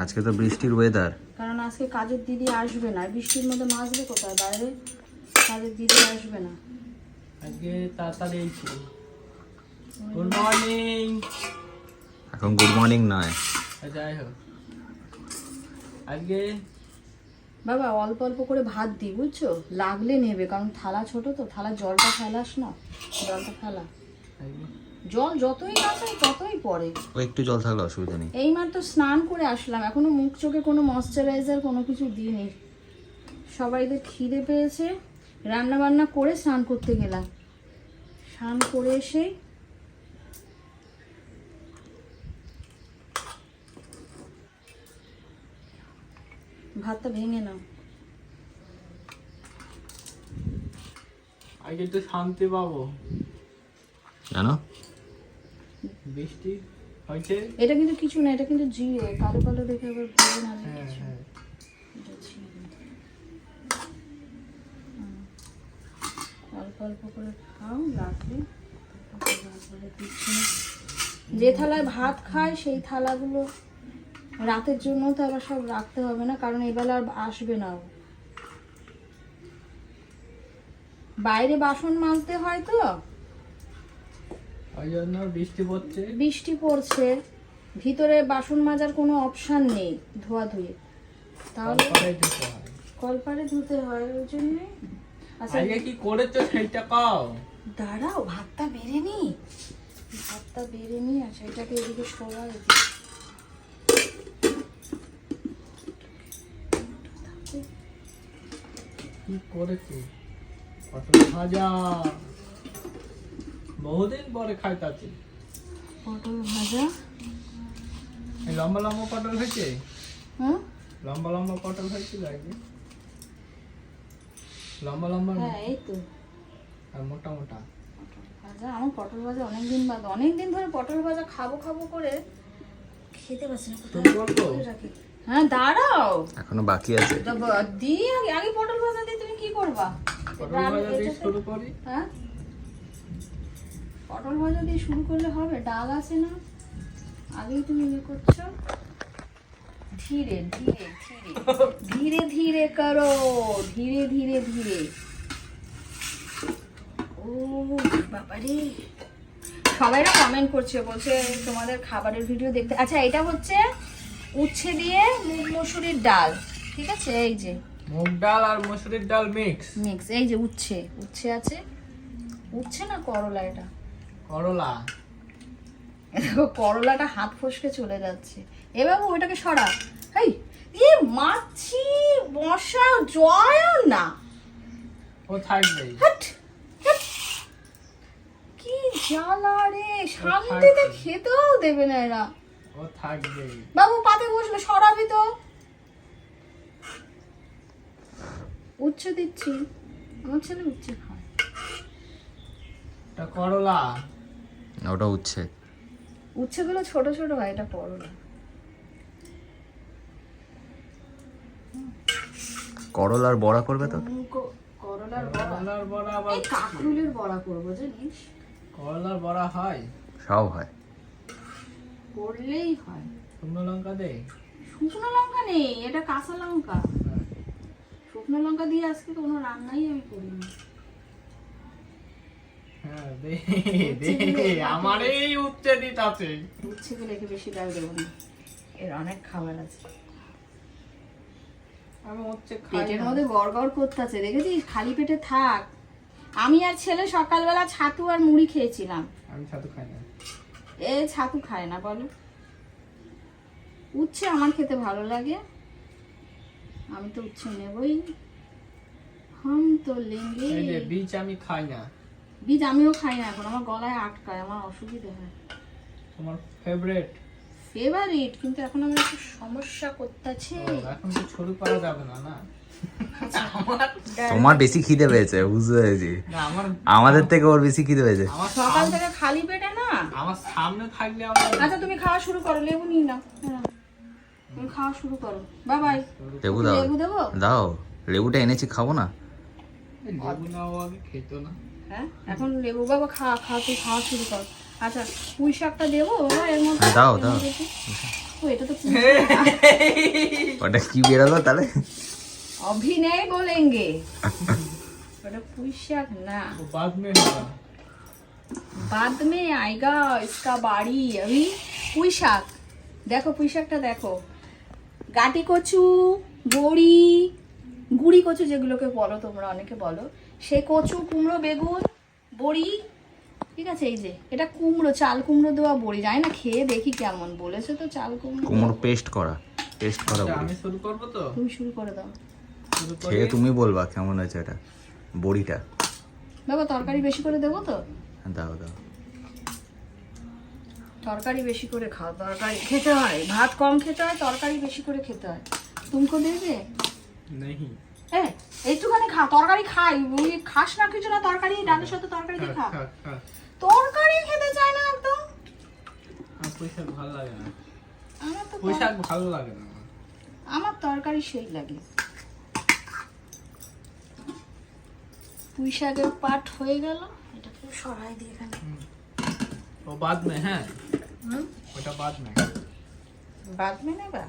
আজকে তো বৃষ্টির ওয়েদার কারণ আজকে কাজের দিদি আসবে না। বৃষ্টির মধ্যে মাছবে কোথায়? বাইরে? কাজের দিদি আসবে না। আজকে তাড়াতাড়ি এইছি গুড মর্নিং এখন গুড মর্নিং নয়। যাই হোক। আজকে বাবা অল্প অল্প করে ভাত দিই বুঝছ? লাগলে নেবে কারণ থালা ছোট তো থালা জলটা ফেলাস না। জলটা ফেলা। আজকে জল যতই না ততই পড়ে। ও একটু জল থাকলে অসুবিধা নেই। এইমাত্র স্নান করে আসলাম। এখনও মুখ চোখে কোনো ময়শ্চারাইজার কোনো কিছু দিইনি। সবাইদের খিদে পেয়েছে রান্না বান্না করে স্নান করতে গেলাম। স্নান করে এসে ভাতটা ভেঙে নাও। আজকে একটু শান্তি পাবো। জানো? বৃষ্টি হয়েছে এটা কিন্তু কিছু না এটা কিন্তু জিরে কালো কালো দেখে আবার ভেবে না যে হ্যাঁ হ্যাঁ। অল্প অল্প করে খাও না। যে থালায় ভাত খায় সেই থালাগুলো রাতের জন্য তো আবার সব রাখতে হবে না কারণ এবেলা আর আসবে না। বাইরে বাসন মাজতে হয় তো ওই জন্য বৃষ্টি পড়ছে। বৃষ্টি পড়ছে। ভিতরে বাসন মাজার কোনো অপশান নেই ধোয়া ধুয়ে তাহলে কলপারে ধুতে হয়। ওই জন্যে? আচ্ছা কি করেছ সেইটা কাও। দাঁড়াও ভাতটা বেড়ে নি। ভাতটা বেড়ে নি আচ্ছা এটাকে এদিকে দিই কি করেছ? পটল ভাজা। বহুদিন পরে খাইতাছি। পটল ভাজা। এই লম্বা লম্বা পটল হয়েছে? হুম? লম্বা লম্বা পটল হয়েছিল আজকে লম্বা লম্বা হ্যাঁ এই তো। আর মোটা মোটা? পটল ভাজা আমার পটল ভাজা অনেক দিন বাদ অনেক দিন ধরে পটল ভাজা খাব খাব করে খেতে পারছি না কোথায় তুমি বলতো করে হ্যাঁ দাঁড়াও। এখনও বাকি আছে। আগে আগে পটল ভাজা দিয়ে তুমি কি করবা? পটল ভাজা দিয়ে শুরু করি। হ্যাঁ? পটল ভাজা দিয়ে শুরু করলে হবে ডাল আছে না? আগেই তুমি ইয়ে করছ? ধীরে ধীরে ধীরে ধীরে ধীরে করো ধীরে ধীরে ধীরে। ও বাবারে। সবাই না কমেন্ট করছে বলছে তোমাদের খাবারের ভিডিও দেখতে। আচ্ছা এটা হচ্ছে উচ্ছে দিয়ে মুগ মসুরির ডাল ঠিক আছে? এই যে। মুগ ডাল আর মসুরির ডাল মিক্স মিক্স এই যে উচ্ছে উচ্ছে আছে। উচ্ছে না করলা এটা? করলা। দেখো করলাটা হাত ফসকে চলে যাচ্ছে। এ বাবু ওইটাকে সরা এই এ মাছি মশা জয় না। ও থাকবে। কি জ্বালা রে শান্তিতে খেতেও দেবে না এরা। ও থাকবে। বাবু পাতে বসল সরাবি তো। উচ্ছে দিচ্ছি। আমার ছেলে উচ্ছে খায়। এটা করলা। ওটা উচ্ছে। উচ্ছেগুলো ছোট ছোট হয় এটা করলা করলার বড়া করবে তো? করলার বড়া। করলার বড়া আবার এই কাকরুলের বড়া করব জানিস? করলার বড়া হয়? সব হয়। করলেই হয়। শুকনো লঙ্কা দে। শুকনো লঙ্কা নেই এটা কাঁচা লঙ্কা। শুকনো লঙ্কা দিয়ে আজকে কোনো রান্নাই আমি করিনি। হ্যাঁ আমার এই উচ্চে দিত আছে রেখে বেশি দেবো না। এর অনেক খাবার আছে। আমি হচ্ছে খাই পেটের মধ্যে গড়গড় করতেছে দেখেছিস? খালি পেটে থাক। আমি আর ছেলে সকালবেলা ছাতু আর মুড়ি খেয়েছিলাম। আমি ছাতু খাই না। এ ছাতু খায় না বলো। উচ্ছে আমার খেতে ভালো লাগে। আমি তো উচ্ছে নেবই। হাম তো লেঙ্গে। বীজ আমি খাই না। বীজ আমিও খাই না এখন আমার গলায় আটকায় আমার অসুবিধা হয়। তোমার ফেভারিট ফেভারিট কিন্তু এখন আমার একটু সমস্যা করতেছে। এখন তো শুরু করা যাবে না না? তোমার বেশি খিদে পেয়েছে বুঝতে পেরেছি। আমার আমাদের থেকে ওর বেশি খিদে পেয়েছে। আমার সকাল থেকে খালি পেটে না? আমার সামনে থাকলে আমার আচ্ছা তুমি খাওয়া শুরু করো লেবু নিই না হ্যাঁ। তুমি খাওয়া শুরু করো। Bye bye. লেবু দাও। লেবু দেবো? দাও লেবুটা এনেছি খাব না। লেবু না ও আগে খেত না। হ্যাঁ? এখন লেবু বাবা খা খা তুই খাওয়া শুরু কর। আচ্ছা পুঁই শাকটা দেবো? বাবা এর মধ্যে হ্যাঁ, দাও দাও। অভিনয় না। বাড়ি। আমি দেখো পুঁইশাকটা দেখো। গাটি কচু বড়ি গুড়ি কচু যেগুলোকে বলো তোমরা অনেকে বলো। সেই কচু কুমড়ো বেগুন বড়ি ঠিক আছে এই যে এটা কুমড়ো চাল কুমড়ো দেওয়া বড়ি জানি না খেয়ে দেখি কেমন বলেছে তো চাল কুমড়ো কুমড়ো পেস্ট করা পেস্ট করা আমি শুরু করব তো? তুমি শুরু করে দাও। শুরু করে? খেয়ে তুমি বলবা কেমন আছে এটা বড়িটা। বাবা তরকারি বেশি করে দেবো তো? দাও দাও। তরকারি বেশি করে খাও তরকারি খেতে হয় ভাত কম খেতে হয় তরকারি বেশি করে খেতে হয়। তুমকো দেবে? नहीं হ্যাঁ একটুখানি খা তরকারি খাই। ওই খাস না কিছু না তরকারি ডালের সাথে তরকারি দিয়ে খা তরকারি খেতে চায় না একদম। পুঁইশাক ভালো লাগে না। আমার তো পুঁইশাক ভালো লাগে না আমার। তরকারি সেই লাগে। পুঁইশাকের পাট হয়ে গেল এটাকে সরাই দিয়ে এখানে। ও বাদ মে হ্যাঁ? ওটা বাদ মে। বাদ মে নেবা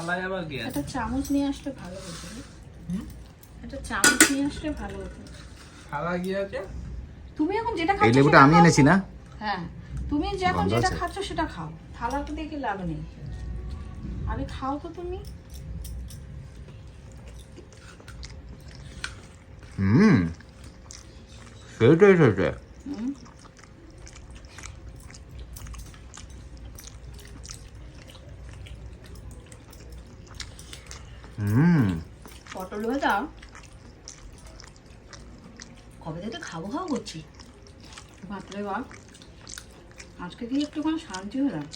থালায় আবার গিয়ে একটা চামচ নিয়ে আসলে ভালো হতো। একটা চামচ নিয়ে আসলে ভালো হতো। থালা গিয়ে আছে? তুমি এখন যেটা এই লেবুটা সেটা আমি খাও। এনেছি না। হ্যাঁ তুমি যখন যেটা? খাচ্ছ সেটা খাও। থালাটা দেখে লাভ নেই। আরে খাও তো তুমি। হুম। সেটাই সেটাই হুম। হুম। পটল ভাজা? কবে থেকে খাব খাব করছি? বাপরে বাপ। আজকে কি একটুখানি শান্তি হলাম?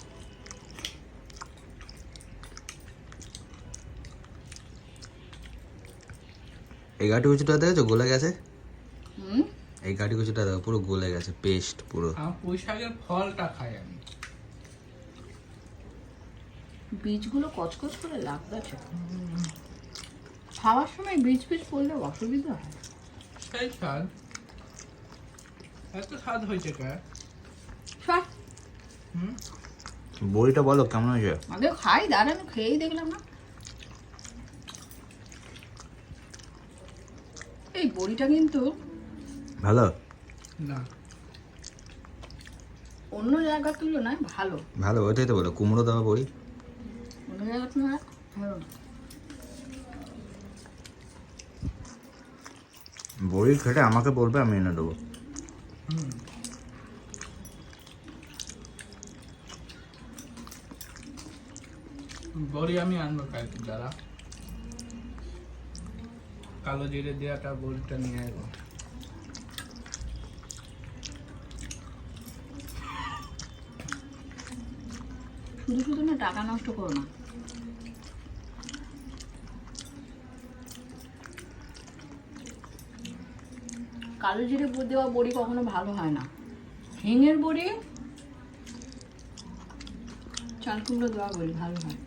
এই গাটি কুচুটা দেখেছ? গলে গেছে? হুম। এই গাটি কুচুটা দেখো পুরো গলে গেছে পেস্ট পুরো। পুঁই শাকের ফলটা খাই আমি। বীজগুলো কচকচ করে লাগবে আছে খাওয়ার সময় বীজ বীজ পড়লে অসুবিধা হয়। সেই স্বাদ এত স্বাদ হয়েছে কে? সব হুম? বড়িটা বলো কেমন হয়েছে? আগে খাই দাঁড়ান খেয়েই দেখলাম না। এই বড়িটা কিন্তু ভালো? না। অন্য জায়গার তুলনায় ভালো। ভালো ওইটাই তো বলো কুমড়ো দেওয়া বড়ি অন্য জায়গার তুলনায় ভালো না। বড়ি খেটে আমাকে বলবে আমি এনে দেবো। হুম। বড়ি আমি আনব কালকে দাদা কালো জিরে দেওয়াটা বড়িটা নিয়ে আসব শুধু শুধু না টাকা নষ্ট করো না। কালো জিরে দেওয়া বড়ি কখনো ভালো হয় না। হিঙের বড়ি চাল কুমড়ো দেওয়া বড়ি ভালো হয়।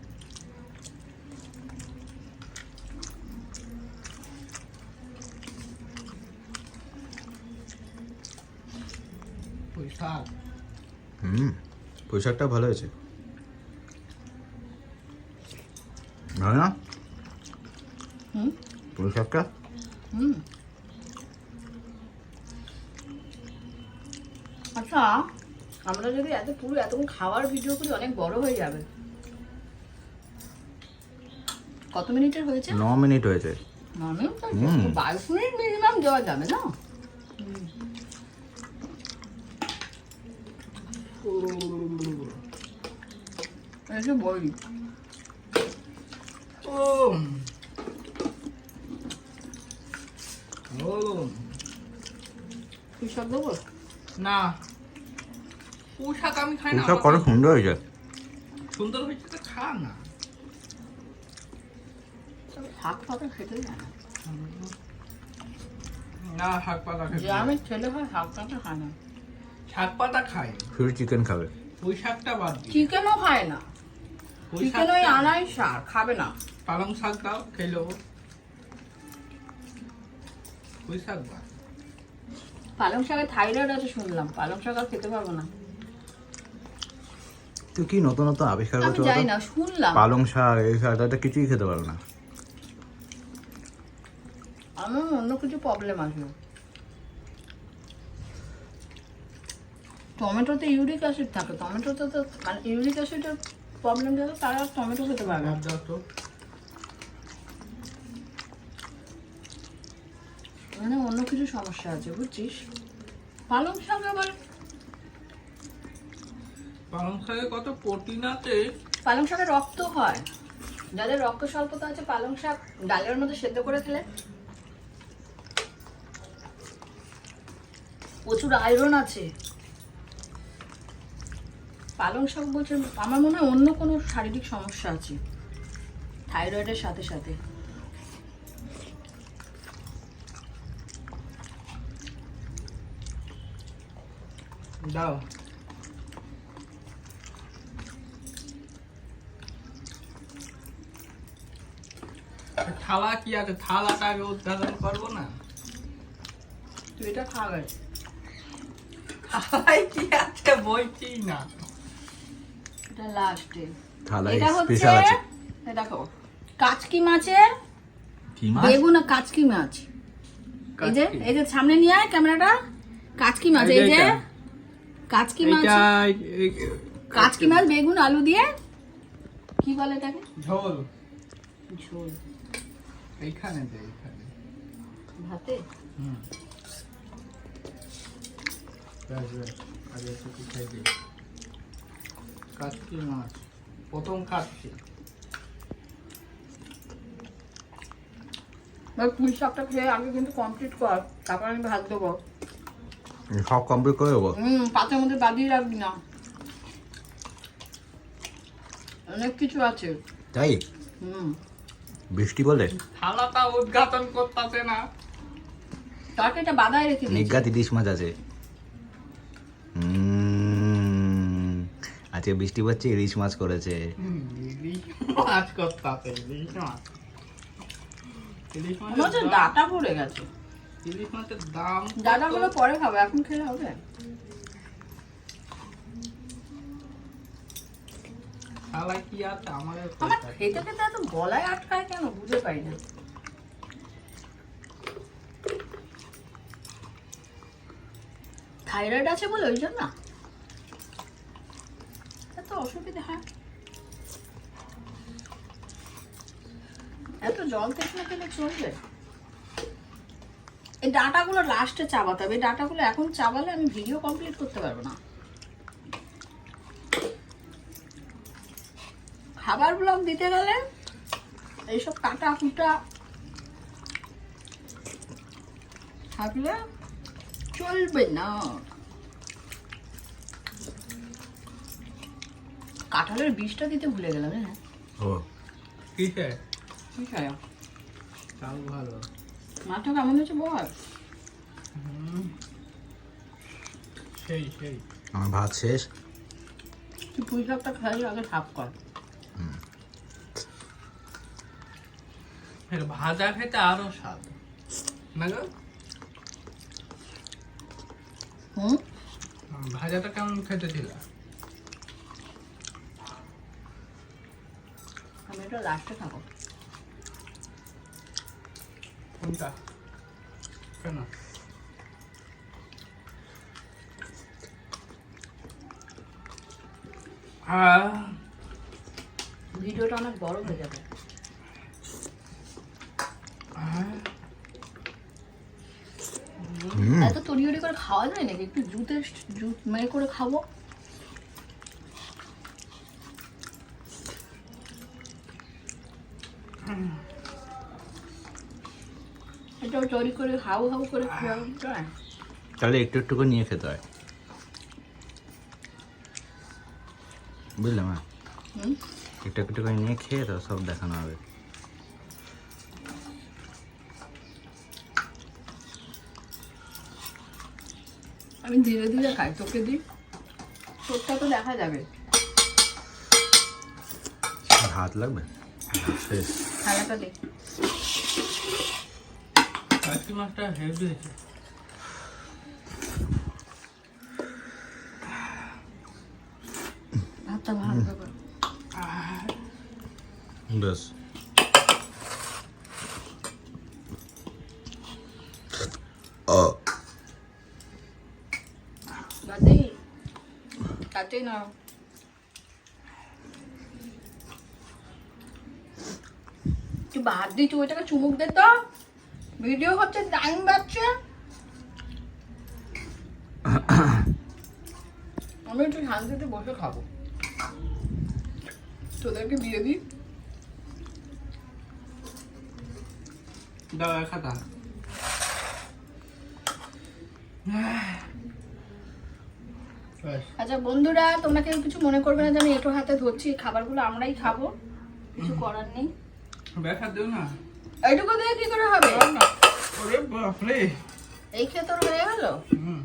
ওই শাক। হুম পোশাকটা ভালো হয়েছে ভালো না হুম পোশাকটা হুম আচ্ছা আমরা যদি এত পুরো এতক্ষণ খাওয়ার ভিডিও করি অনেক বড় হয়ে যাবে। কত মিনিটের হয়েছে? ন মিনিট হয়েছে। মানে হুম। বাইশ মিনিট মিনিমাম দেওয়া যাবে না? এই যে বড়ি ও ও কি সব না। পুঁই শাক আমি খাই না পোশাক কত সুন্দর হয়েছে। সুন্দর হয়েছে তো খা না। শাক পাতা খেতে যায় না। শাক পাতা যে খাই আমি ছেলে হয় শাক পাতা খায় না। শাক পাতা খাই ফির চিকেন খাবে। পুঁই শাকটা বাদ চিকেনও খায় না। পুঁই চিকেন ওই আনাই শাক খাবে না। পালং শাক দাও খেয়ে পুঁই। পালং শাকে থাইরয়েড আছে শুনলাম। পালং শাক আর খেতে পারব না। তুই কি নতুন নতুন আবিষ্কার করছ বলতো? না শুনলাম। পালং শাক এই শাক তাতে কিছুই খেতে পারো না। আমার অন্য কিছু প্রবলেম আছে। টমেটোতে ইউরিক অ্যাসিড থাকে টমেটোতে তো মানে ইউরিক অ্যাসিডের প্রবলেম থাকে তারা আর টমেটো খেতে পারবে না। আর দাও তো। মানে অন্য কিছু সমস্যা আছে বুঝছিস? পালং শাক আবার পালং শাকে কত প্রোটিন আছে পালং শাকে রক্ত হয়। যাদের রক্ত স্বল্পতা আছে পালং শাক ডালের মধ্যে সেদ্ধ করে খেলে। প্রচুর আয়রন আছে। পালং শাক বলছে আমার মনে হয় অন্য কোনো শারীরিক সমস্যা আছে। থাইরয়েডের সাথে সাথে। দাও। থালা কি আছে? থালাটা আগে উদ্ঘাটন করব না? তুই এটা খাবে থালায় কি আছে বলছি না? এটা লাস্টে থালায় এটা হচ্ছে স্পেশাল আছে। এই দেখো কাচকি মাছের কি বেগুন আর কাচকি মাছ। এই যে এই যে সামনে নিয়ে আয় ক্যামেরাটা। কাচকি মাছ এই যে? কাচকি মাছ। এটা কাচকি মাছ। বেগুন আলু দিয়ে। কি বলে এটাকে? ঝোল। ঝোল। এইখানে দে এইখানে। ভাতে? হুম। আগে একটু পিঠাই দিই কাটকি মাছ। প্রথম পুঁই শাকটা খেয়ে আগে কিন্তু কমপ্লিট কর তারপর আমি ভাত দেবো। সব কমপ্লিট করে দেবো? হুম পাতের মধ্যে বাদিয়ে রাখবি না। অনেক কিছু আছে। তাই? হুম। বৃষ্টি বলে? থালাটা উদ্ঘাটন করতেছে না। তরকারিটা বাদায় রেখে নিজ্ঞাত ইলিশ মাছ আছে। আজকে বৃষ্টি পড়ছে ইলিশ মাছ করেছে। মাছ করতেছে ইলিশ মাছ। ইলিশ হচ্ছে মাছের দাম ডাটা পড়ে গেছে। ইলিশ মাছের দাম? ডাটাগুলো পরে খাব এখন খেলে হবে। থালায় কি আমার আমার খেতে খেতে এত গলায় আটকায় কেন? বুঝে পাই না। থাইরয়েড আছে বলে ওই জন্য? এত অসুবিধা হয়। এত জল তৃষ্ণা খেলে চলবে? এই ডাটাগুলো লাস্টে চাবাতে হবে। এই ডাটাগুলো এখন চাবালে আমি ভিডিও কমপ্লিট করতে পারব না। খাবার ব্লগ দিতে গেলে এইসব কাটা কুটা থাকলে চলবে না। কাঁঠালের বীজটা দিতে ভুলে গেলাম হ্যাঁ ও। কি খায়? চাল ভালো। কেমন হয়েছে বল? সেই সেই। আমার ভাত শেষ। তুই পুঁই শাকটা খাই আগে সাফ কর। ভাজা খেতে আরও স্বাদ। না গো ভাজাটা কেমন খেতে ছিল আমি এটা লাস্টে খাব। কোনটা? কেন? আহ ভিডিওটা অনেক বড় হয়ে যাবে। এত করে খাওয়া যায় নাকি? একটু জুতে জুত মেয়ে করে খাব। এটাও তৈরি করে হাউ হাউ করে খাওয়া যায়। তাহলে একটু একটু করে নিয়ে খেতে হয়। বুঝলাম হ্যাঁ একটু একটু করে নিয়ে খেয়ে তো সব দেখানো হবে। আমি ধীরে ধীরে খাই তোকে দিই। তোরটা তো দেখা যাবে। ভাত লাগবে? শেষ থালাটা দে। মাছটা হেভি হয়েছে। ভাতটা ভালো দাদি কাটেই না তুই ভাত দিচ্ছি ওইটাকে চুমুক দে তো। ভিডিও হচ্ছে টাইম বাচ্চা আমি একটু শান্তিতে বসে খাব। তোদেরকে দিয়ে দিই। দাও খাতা আচ্ছা বন্ধুরা তোমরা কেউ কিছু মনে করবে না যে আমি এটো হাতে ধরছি খাবারগুলো আমরাই খাব। কিছু করার নেই। ব্যাখ্যা দিও না। এইটুকু দিয়ে কি করে হবে? না। ওরে বাপরে। এই খেয়ে তোর হয়ে গেল? হুম।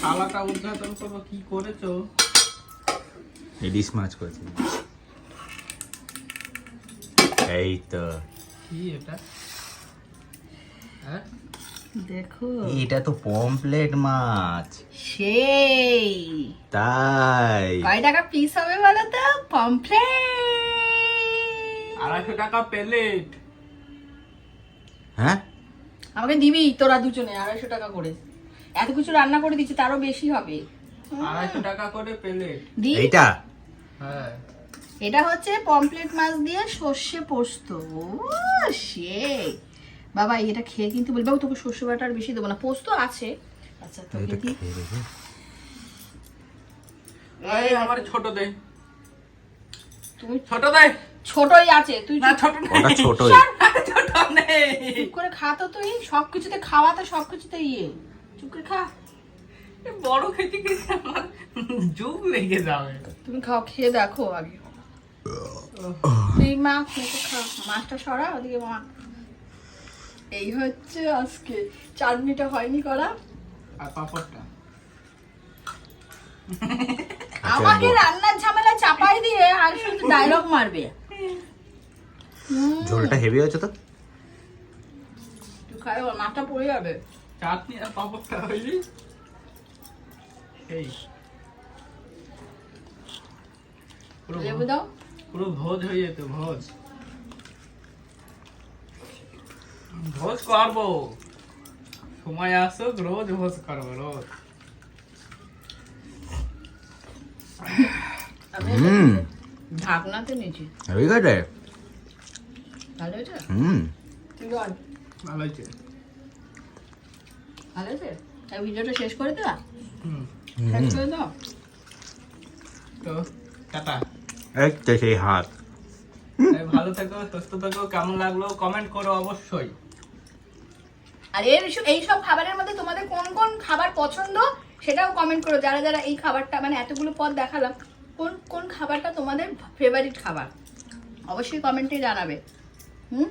থালাটা উদ্ঘাটন করব কি করেছ? ইলিশ মাছ করেছি। এই তো। কি এটা? হ্যাঁ? দেখো। এটা তো পমপ্লেট মাছ। সেই। তাই। কয় টাকা পিস হবে বলো তো? পমফ্লেট। আড়াইশো টাকা প্লেট। হ্যাঁ? আমাকে দিবি তোরা দুজনে আড়াইশো টাকা করে। এত কিছু রান্না করে দিচ্ছি তারও বেশি হবে। আড়াইশো টাকা করে প্লেট। দি। এইটা? হ্যাঁ। এটা হচ্ছে পমপ্লেট মাছ দিয়ে সর্ষে পোস্ত। সে। বাবা এটা খেয়ে কিন্তু বলব তোকে সর্ষে বাটা আর বেশি দেবো না। পোস্ত আছে। আচ্ছা তোকে আমার ছোট দে। তুমি ছোট দে। ছোটই আছে। তুই না চুপ। ছোট ওটা ছোটই। ছোট নেই। চুপ করে খা তো তুই। সব কিছুতে খাওয়া তো সব কিছুতে ইয়ে। চুপ করে খা। বড় খেতে খেতে আমার যুগ লেগে যাবে। তুমি খাও খেয়ে দেখো আগে। তুই মা মাছটা সরা ওদিকে মা। এই হচ্ছে আজকে। চাটনিটা হয়নি করা। আর পাপড়টা? আমাকে রান্নার ঝামেলা চাপাই দিয়ে আর শুধু ডায়লগ মারবে। হুম, ঝোলটা হেভি হয়েছে তো? তুই খাই মাথা পড়ে যাবে। চাটনি আর পাপড়টা হইলি এই। লেবু দাও। পুরো ভোজ হয়ে যেত ভোজ। ভোজ করব। সময় আসুক রোজ ভোজ করব রোজ। হুম। ঢাকনাতে নিচে গেছে? ভালো হয়েছে? হুম। ভালো হয়েছে। ভালো হয়েছে? এই ভিডিওটা শেষ করে হুম। শেষ করে দাও। তো টাটা। এই তো সেই হাত। ভালো থেকো সুস্থ থেকো কেমন লাগল কমেন্ট করো অবশ্যই। আর এর এই সব খাবারের মধ্যে তোমাদের কোন কোন খাবার পছন্দ সেটাও কমেন্ট করো। যারা যারা এই খাবারটা মানে এতগুলো পদ দেখালাম কোন কোন খাবারটা তোমাদের ফেভারিট খাবার? অবশ্যই কমেন্টে জানাবে। হুম?